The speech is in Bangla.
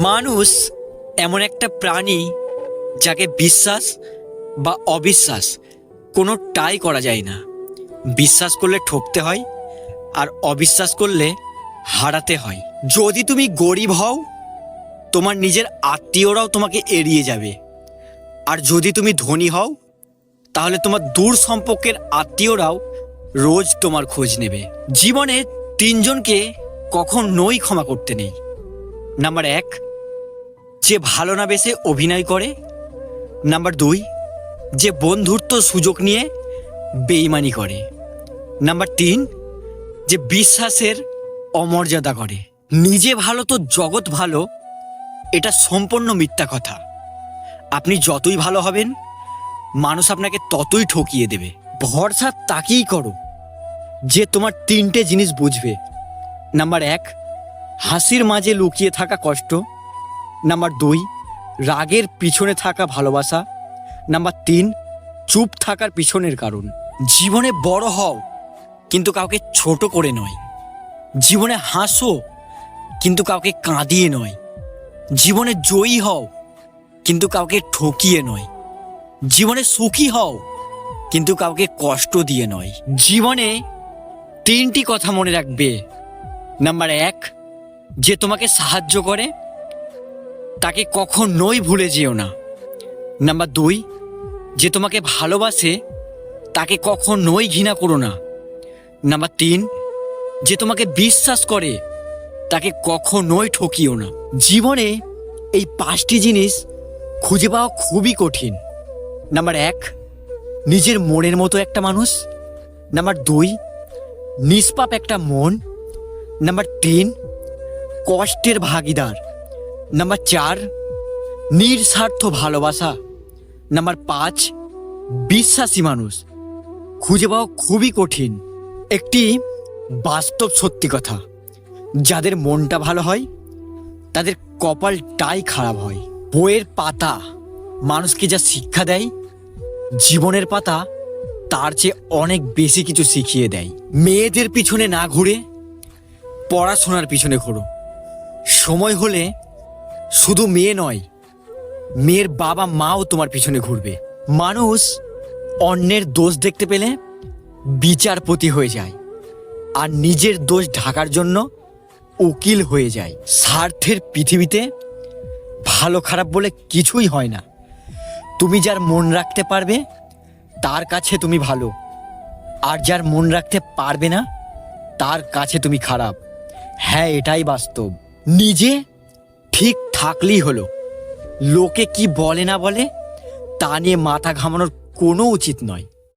মানুষ এমন একটা প্রাণী যাকে বিশ্বাস বা অবিশ্বাস কোনোটাই করা যায় না। বিশ্বাস করলে ঠকতে হয় আর অবিশ্বাস করলে হারাতে হয়। যদি তুমি গরিব হও, তোমার নিজের আত্মীয়রাও তোমাকে এড়িয়ে যাবে। আর যদি তুমি ধনী হও, তাহলে তোমার দূর সম্পর্কের আত্মীয়রাও রোজ তোমার খোঁজ নেবে। জীবনে তিনজনকে কখন নই ক্ষমা করতে নেই। নাম্বার এক যে ভালো না বেসে অভিনয় করে। নাম্বার দুই, যে বন্ধুত্ব সুযোগ নিয়ে বেইমানি করে। নাম্বার তিন, যে বিশ্বাসের অমর্যাদা করে। নিজে ভালো তো জগৎ ভালো, এটা সম্পূর্ণ মিথ্যা কথা। আপনি যতই ভালো হবেন, মানুষ আপনাকে ততই ঠকিয়ে দেবে। ভরসা তাকেই করো, যে তোমার তিনটে জিনিস বুঝবে। নাম্বার এক, হাসির মাঝে লুকিয়ে থাকা কষ্ট। নাম্বার দুই, রাগের পিছনে থাকা ভালোবাসা। নাম্বার তিন, চুপ থাকার পিছনের কারণ। জীবনে বড় হও, কিন্তু কাউকে ছোট করে নয়। জীবনে হাসো, কিন্তু কাউকে কাঁদিয়ে নয়। জীবনে জয়ী হও, কিন্তু কাউকে ঠকিয়ে নয়। জীবনে সুখী হও, কিন্তু কাউকে কষ্ট দিয়ে নয়। জীবনে তিনটি কথা মনে রাখবে। নাম্বার এক, যে তোমাকে সাহায্য করে তাকে কখনোই ভুলে যেও না। নাম্বার দুই, যে তোমাকে ভালোবাসে, তাকে কখনোই ঘৃণা করো না। নাম্বার তিন, যে তোমাকে বিশ্বাস করে, তাকে কখনোই ঠকিও না। জীবনে এই পাঁচটি জিনিস খুঁজে পাওয়া খুবই কঠিন। নাম্বার এক, নিজের মনের মতো একটা মানুষ। নাম্বার দুই, নিষ্পাপ একটা মন। নাম্বার তিন, কষ্টের ভাগিদার। নাম্বার চার, নিঃস্বার্থ ভালোবাসা। নাম্বার পাঁচ, বিশ্বাসী মানুষ। খুঁজে পাওয়া খুবই কঠিন। একটি বাস্তব সত্যি কথা। যাদের মনটা ভালো হয়, তাদের কপালটাই খারাপ হয়। বইয়ের পাতা মানুষকে যা শিক্ষা দেয়, জীবনের পাতা তার চেয়ে অনেক বেশি কিছু শিখিয়ে দেয়। মেয়েদের পিছনে না ঘুরে পড়াশোনার পিছনে ঘোরো। সময় হলে শুধু মেয়ে নয়, মেয়ের বাবা মাও তোমার পিছনে ঘুরবে। মানুষ অন্যের দোষ দেখতে পেলে বিচারপতি হয়ে যায়, আর নিজের দোষ ঢাকার জন্য উকিল হয়ে যায়। স্বার্থের পৃথিবীতে ভালো খারাপ বলে কিছুই হয় না। তুমি যার মন রাখতে পারবে, তার কাছে তুমি ভালো। আর যার মন রাখতে পারবে না, তার কাছে তুমি খারাপ। হ্যাঁ এটাই বাস্তব। নিজে ঠিক থাকলেই হলো। লোকে কি বলে না বলে তা নিয়ে মাথা ঘামানোর কোনো উচিত নয়।